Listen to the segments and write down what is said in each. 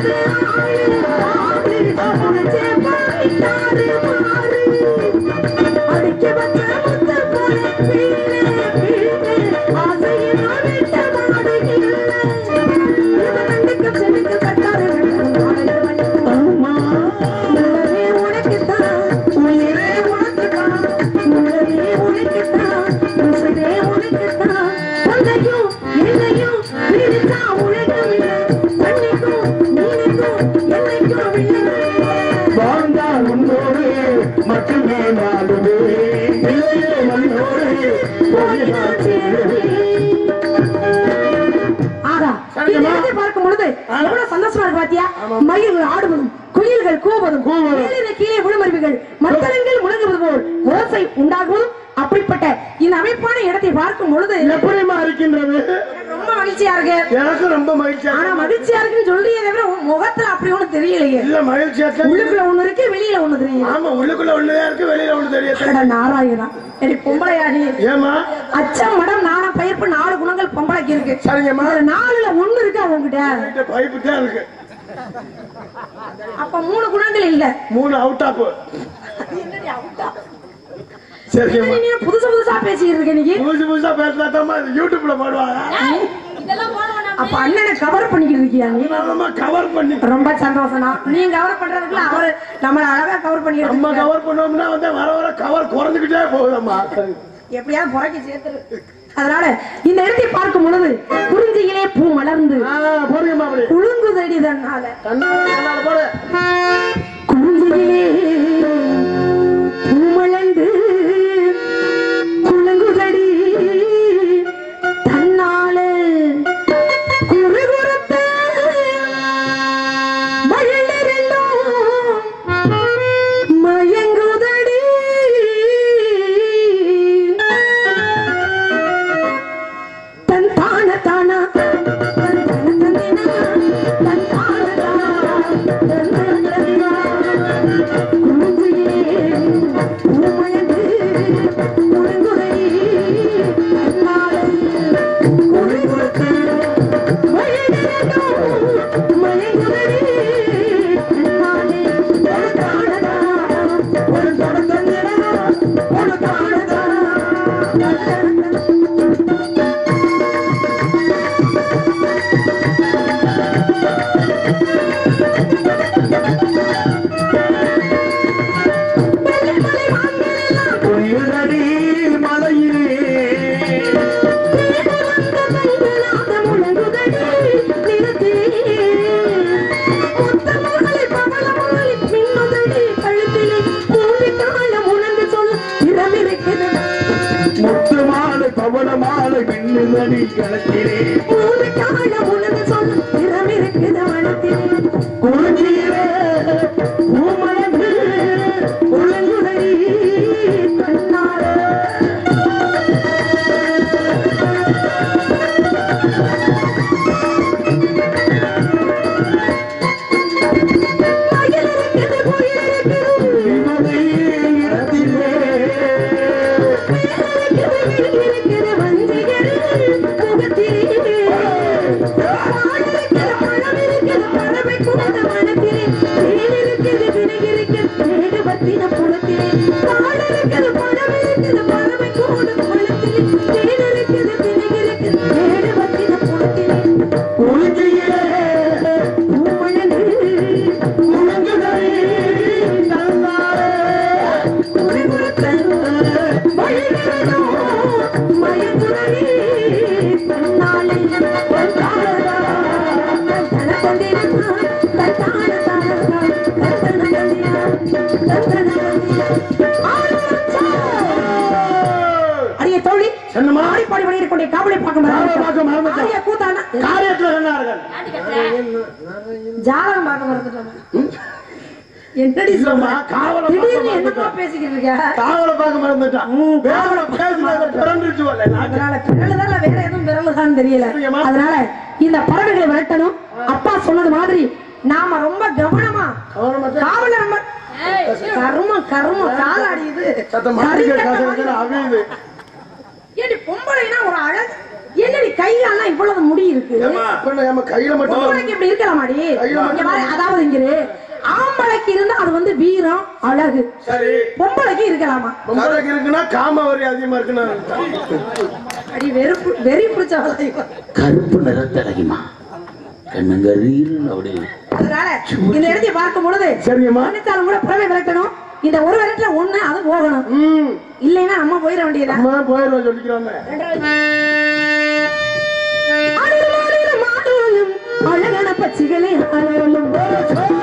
Thank you. எவ்வளவு சந்தோஷமா இருக்கு பாத்தியா. மயில்கள் ஆடுவதும் குயில்கள் கூவதும் கீழே விழுமருவிகள் மத்தளங்கள் முழங்குவது போல் ஓசை உண்டாகுவதும் அப்படிப்பட்ட இந்த அமைப்பான இடத்தை பார்க்கும் பொழுது எப்படிமா இருக்கின்றது? ரொம்ப மகிழ்ச்சியா இருக்கு. எனக்கு ரொம்ப மகிழ்ச்சியா ஆனா. மகிழ்ச்சியா இருக்குன்னு சொல்றியே தவிர முகத்துல அப்படி ஒண்ணு தெரியலையே. இல்ல மகிழ்ச்சியா. உள்ளுக்குள்ள ஒண்ணு இருக்கு வெளியில ஒண்ணு தெரியும். ஆமா உள்ளுக்குள்ள ஒண்ணுதான் இருக்கு வெளியில ஒண்ணு தெரியாது நாராயணா. எடி பொம்பளையாடி. ஏமா அச்சம் மடம் நாணம் பயிர்ப்பு நாலு குணங்கள் பொம்பளைக்கு இருக்கு. சரிங்கம்மா. நாலுல ஒண்ணு இருக்கு அவங்ககிட்ட பைப்பு தான் இருக்கு. அப்ப மூணு குணங்கள் இல்ல. மூணு அவுட் ஆப் என்னடி அவுட்டா? சரிம்மா நீ புதுசு புதுசா பேசிட்டு இருக்க நீ புதுசு புதுசா பேசினாத்தாம்மா இது யூடியூப்ல போடுவாங்க. அப்ப அண்ணனை கவர் பண்ணிக்கிட்டு இருக்கியா நீ? நம்ம கவர் பண்ணி. ரொம்ப சந்தோஷம் நீ கவர் பண்றதுக்குள்ள அவரு நம்மள அழகா கவர் பண்ணிக்கிட்டு நம்ம. கவர் பண்ணோம்னா வந்து வர வர கவர் குறைஞ்சுக்கிட்டே போகுதம்மா. எப்படியாவது புறக்கி சேர்த்துரு. அதனால இந்த இடத்தை பார்க்கும் பொழுது குறிஞ்சியிலே பூ மலர்ந்து குலுங்குதடி தன்னால. குறிஞ்சியிலே Yeah. காவலை பார்க்க மறந்துட்டோம். மறந்துட்டோம். ஆடிய கூத்தானா காரியத்துல சொன்னார்கள் ஜாதகம் பார்க்க மறந்துட்டோம். என்னடி இல்லம்மா சொல்ற? காவலை பார்க்க திடீர்னு என்னமோ மறந்துட்டான் பேசிக்கிட்டு இருக்க? காவலை பார்க்க மறந்துட்டான் வேற பேசுனத பிறந்துச்சு வரல நாக்கு. அதனால பிறகுதான் வேற எதுவும் பிறகுதான் தெரியல. அதனால இந்த பறவைகளை விரட்டணும் அப்பா சொன்னது மாதிரி நாம ரொம்ப கவனமா காவல ரொம்ப கருமம் கருமம் காலாடியுது பொம்பளைனா ஒரு அழகு. என்னடி கைகாலாம் இவ்வளவு முடி இருக்கு? கையில மட்டும் இப்படி இருக்கலாமாடி? கையில அதாவது இங்க. ஆம்பளைக்கு இருந்தா அது வந்து வீரம் அழகு. சரி. பொம்பளைக்கு இருக்கலாமா? பொம்பளைக்கு இருக்குன்னா காம வரி அதிகமா இருக்குன்னு அடி வெறுப்பு வெறி பிடிச்சவளை கருப்பு அப்படி. அதனால இந்த இடத்தை பார்க்கும் பொழுது மன்னித்தாலும் கூட புறவை விளக்கணும் இந்த ஒரு விளக்குல ஒண்ணு அது போகணும். ம். இல்லைன்னா நம்ம போயிட வேண்டியதா அம்மா போயிடுவோம் சொல்லிக்கிறோமே ¡Ah, no, no, no,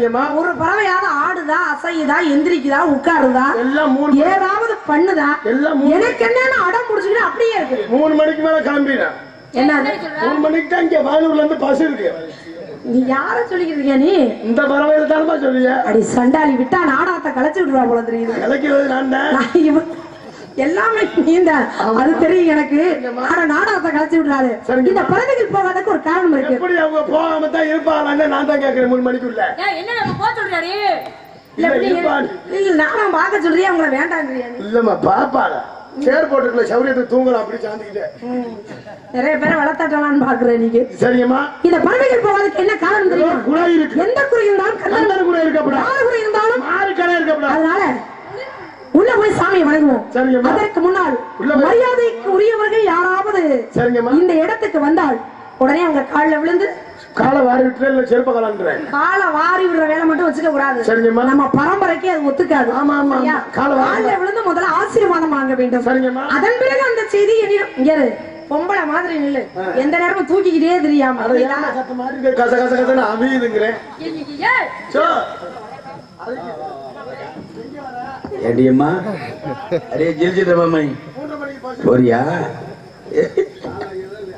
சரியம்மா ஒரு பறவையாவது ஆடுதா அசையுதா எந்திரிக்குதா உட்காருதா? எல்லாம் மூணு ஏதாவது பண்ணுதா? எல்லாம் எனக்கு என்னன்னு அடம் முடிச்சுக்கிட்டு அப்படியே இருக்கு. மூணு மணிக்கு மேல கிளம்பிடுறேன் என்னது? மூணு மணிக்கு தான் இங்க வானூர்ல இருந்து பஸ் இருக்கு. நீ யார சொல்லிக்கிறீங்க நீ? இந்த பறவையில தானமா சொல்லிய அடி சண்டாளி விட்டா நாடகத்தை கலைச்சு விடுவா போல தெரியுது. இலக்கிறது நான் தான். நான் இவ- எல்லாமே நீந்த. அது தெரியும் எனக்கு. ஆனா நாடகத்தை கலைச்சு விடுறாரு. இந்த பறவைகள் போகாதக்கு ஒரு காரணம் இருக்கு. எப்படி அவங்க போகாம தான் இருப்பாங்கன்னு நான் தான் கேட்கிறேன் மூணு மணிக்குள்ள. என்ன நம்ம போக சொல்றாரு? நானும் பார்க்க சொல்றியா? உங்களை நீ? இல்லம்மா பாப்பாள சேர் போட்டுக்கல சௌரியத்துக்கு தூங்கலாம் அப்படி சாந்திக்கிட்டே. ம். நிறைய பேரை வளர்த்தாட்டலாம்னு பாக்குறேன் நீங்க. சரிங்கம்மா இந்த பறவைகள் போவதற்கு என்ன காரணம் தெரியும்? இருக்கு. எந்த குறை இருந்தாலும் கந்தன் கந்தன கூட இருக்கப்படா யார் குறை இருந்தாலும் ஆறு கடை இருக்கப்படா அதனால போய் சாமியை வணங்குவோம். அதற்கு முன்னால் மரியாதைக்கு உரியவர்கள் யாராவது சரிங்கம்மா. இந்த இடத்துக்கு வந்தால் உடனே அவங்க காலில் விழுந்து காலை வாரி விட்டு இல்ல செருப்ப கலண்டுறேன் காலை வாரி விடுற வேலை மட்டும் வச்சுக்க கூடாது. சரிங்கம்மா. நம்ம பரம்பரைக்கு அது ஒத்துக்காது. ஆமா, ஆமா. காலை வாரி- காலில் விழுந்து முதல்ல ஆசீர்வாதம் வாங்க வேண்டும். சரிங்கம்மா. அதன் பிறகு அந்த செய்தி என்னிடம் இங்க. பொம்பளை மாதிரி நில்லு. எந்த நேரமும் தூக்கிக்கிட்டே தெரியாம? கச கச கசன்னு ஏடியம்மா? அடே ஜெயிச்சிட்ட மாமை மூன்றரை மணிக்கு பஸ் போறியா?